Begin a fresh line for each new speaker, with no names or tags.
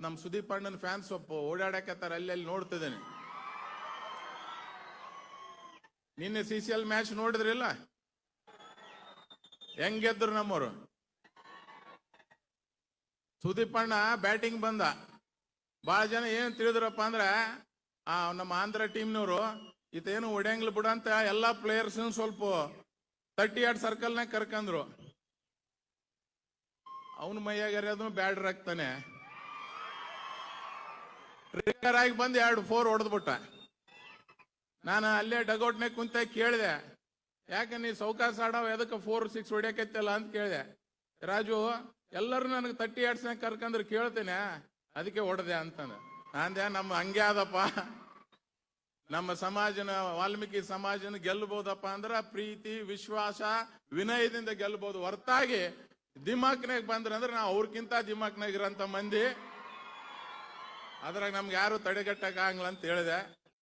ನಮ್ ಸುದೀಪ್ ಅಣ್ಣನ ಫ್ಯಾನ್ಸ್ ಸ್ವಲ್ಪ ಓಡಾಡಕತ್ತಾರ ಅಲ್ಲಿ ಅಲ್ಲಿ ನೋಡ್ತಿದ್ದೇನೆ. ನಿನ್ನೆ ಸಿ ಸಿ ಎಲ್ ಮ್ಯಾಚ್ ನೋಡಿದ್ರಿಲ್ಲ ಹೆಂಗೆದ್ರು ನಮ್ಮವರು? ಸುದೀಪ್ ಅಣ್ಣ ಬ್ಯಾಟಿಂಗ್ ಬಂದ. ಬಹಳ ಜನ ಏನ್ ತಿಳಿದ್ರಪ್ಪ ಅಂದ್ರೆ, ಆ ನಮ್ಮ ಆಂಧ್ರ ಟೀಮ್ನವರು ಇತೇನು ಒಡೆಯಂಗ್ಲ ಬಿಡ ಅಂತ ಎಲ್ಲಾ ಪ್ಲೇಯರ್ಸ್ ಸ್ವಲ್ಪ ತರ್ಟಿ ಎರಡ್ ಸರ್ಕಲ್ನಾಗ ಕರ್ಕಂದ್ರು. ಅವನ ಮೈಯಾಗ ಅದು ಬ್ಯಾಡ್ರ್ ಟ್ರಿಗರ್ ಆಗಿ ಬಂದು ಎರಡು ಫೋರ್ ಹೊಡೆದ್ಬಿಟ್ಟ. ನಾನು ಅಲ್ಲೇ ಡಗೌಟ್ನಾಗ ಕುಂತ ಕೇಳಿದೆ, ಯಾಕೆ ನೀ ಸೌಕಾಸ ಆಡೋ, ಎದಕ್ಕೆ ಫೋರ್, ಸಿಕ್ಸ್ ಹೊಡಿಯಕೈತಲ್ಲ ಅಂತ ಕೇಳಿದೆ. ರಾಜು, ಎಲ್ಲರೂ ನನಗೆ ತಟ್ಟಿ ಎರಡ್ಸ್ನಾಗ ಕರ್ಕಂದ್ರೆ ಕೇಳ್ತೇನೆ, ಅದಕ್ಕೆ ಹೊಡೆದೆ ಅಂತಾನೆ ಅಂದೆ, ನಮ್ಮ ಹಂಗೆ ಆದಪ್ಪ. ನಮ್ಮ ಸಮಾಜನ, ವಾಲ್ಮೀಕಿ ಸಮಾಜನ ಗೆಲ್ಲಬಹುದಪ್ಪ ಅಂದ್ರೆ ಪ್ರೀತಿ, ವಿಶ್ವಾಸ, ವಿನಯದಿಂದ ಗೆಲ್ಲಬಹುದು ಹೊರತಾಗಿ ದಿಮಾಕ್ನಾಗ ಬಂದ್ರಂದ್ರೆ ನಾವು ಅವ್ರಕ್ಕಿಂತ ದಿಮಾಕ್ನಾಗ ಇರೋಂಥ ಮಂದಿ. ಅದ್ರಾಗ ನಮ್ಗೆ ಯಾರು ತಡೆಗಟ್ಟಕ್ಕಾಗಲ್ಲ ಅಂತ ಹೇಳಿದೆ.